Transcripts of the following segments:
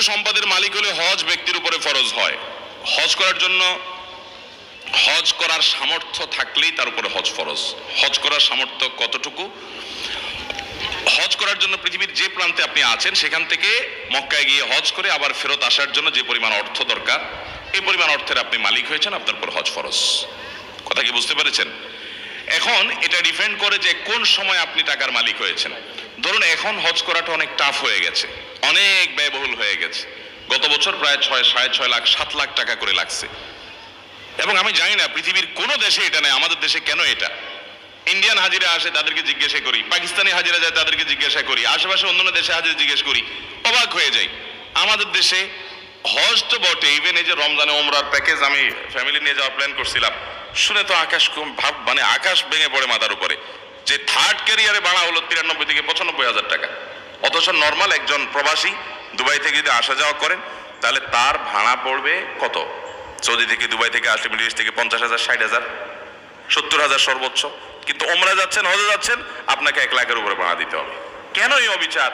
কতটুকু সম্পদের মালিক হলে হজ ব্যক্তির উপরে ফরজ হয়। হজ করার জন্য হজ করার সামর্থ্য থাকলেই তার উপরে হজ ফরজ। হজ করার সামর্থ্য কতটুকু? হজ করার জন্য পৃথিবীর যে প্রান্তে আপনি আছেন, সেখান থেকে মক্কায় গিয়ে হজ করে আবার ফেরত আসার জন্য যে পরিমাণ অর্থ দরকার, এই পরিমাণ অর্থের আপনি মালিক হয়েছেন, আপনার উপর হজ ফরজ। কথা কি বুঝতে পেরেছেন? এখন এটা ডিপেন্ড করে যে কোন সময় আপনি টাকার মালিক হয়েছেন। ধরুন এখন হজ করাটা অনেক টাফ হয়ে গেছে। অনেক ব্যয়বহুল হয়ে গেছে। গত বছর প্রায় ছয়, সাড়ে ছয় লাখ, সাত লাখ টাকা করে লাগছে। এবং আমি জানি না, পৃথিবীর কোনো দেশে এটা নেই, আমাদের দেশে কেন এটা? ইন্ডিয়ান হাজিরা আসে, তাদেরকে জিজ্ঞাসা করি। পাকিস্তানি হাজিরা যায়, তাদেরকে জিজ্ঞাসা করি। আশেপাশে অন্যান্য দেশে হাজিরা জিজ্ঞেস করি, অবাক হয়ে যাই। আমাদের দেশে হজ তো বটে ইভেন এই যে রমজানে ওমরার প্যাকেজ আমি ফ্যামিলি নিয়ে যাওয়ার প্ল্যান করছিলাম, শুনে তো আকাশ ভাব মানে আকাশ ভেঙে পড়ে মাথার উপরে। যে থার্ড ক্যারিয়ারে বাড়া হলো তিরানব্বই থেকে পঁচানব্বই হাজার টাকা। অথচ নর্মাল একজন প্রবাসী দুবাই থেকে যদি আসা যাওয়া করেন, তাহলে তার ভাড়া পড়বে কত? সৌদি থেকে দুবাই থেকে আসলে, মিডিল থেকে পঞ্চাশ হাজার, ষাট হাজার, সত্তর হাজার সর্বোচ্চ। কিন্তু ওমরা যাচ্ছেন, হজে যাচ্ছেন, আপনাকে এক লাখের উপরে ভাড়া দিতে হবে। কেন এই অবিচার?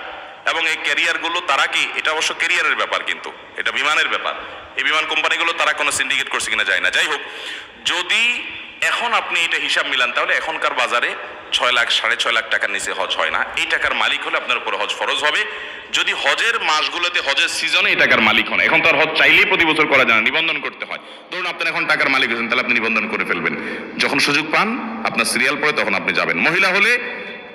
এবং এই ক্যারিয়ারগুলো তারা কি? এটা অবশ্য ক্যারিয়ারের ব্যাপার কিন্তু, এটা বিমানের ব্যাপার। এই বিমান কোম্পানিগুলো, তারা কোনো সিন্ডিকেট করছে কিনা যায় না। যাই হোক, যদি এখন আপনি এটা হিসাব মিলান, তাহলে এখনকার বাজারে ছয় লাখ, সাড়ে ছয় লাখ টাকার নিচে হজ হয় না। এই টাকার মালিক হলে আপনার উপর হজ ফরজ হবে। যদি হজের মাসগুলোতে, হজের সিজনে এই টাকার মালিক হন, এখন তো আর হজ চাইলেই প্রতি বছর করা যায় না, নিবন্ধন করতে হয়। ধরুন আপনার এখন টাকার মালিক হয়েছেন, তাহলে আপনি নিবন্ধন করে ফেলবেন। যখন সুযোগ পান, আপনার সিরিয়াল পড়ে, তখন আপনি যাবেন। মহিলা হলে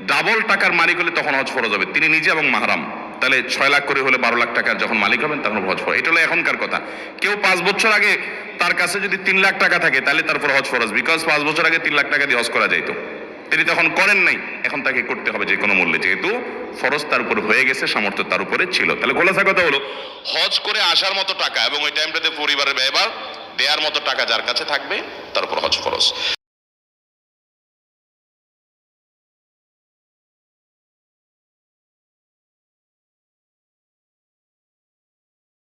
ডাবল টাকার মালিক হলে তখন হজ ফরজ হবে। তিনি নিজে এবং মাহারাম। তাহলে ছয় লাখ করে হলে বারো লাখ টাকার যখন মালিক হবেন, তখন হজ ফরজ। এটা হলো এখনকার কথা। কেউ পাঁচ বছর আগে তার কাছে যদি তিন লাখ টাকা থাকে, তাহলে তারপর হজ ফরজ। বিকজ পাঁচ বছর আগে তিন লাখ টাকা দিয়ে হজ করা যাইতো। তিনি তখন করেন নাই। এখন তাকে করতে হবে যে কোনো মূল্যে। যেহেতু ফরজ তার উপর হয়ে গেছে, সামর্থ্য তার উপরে ছিল। তাহলে খোলাসা কথা হলো, হজ করে আসার মতো টাকা এবং ওই টাইমটাতে পরিবারের ব্যয়বার দেওয়ার মতো টাকা যার কাছে থাকবে, তার উপর হজ ফরজ।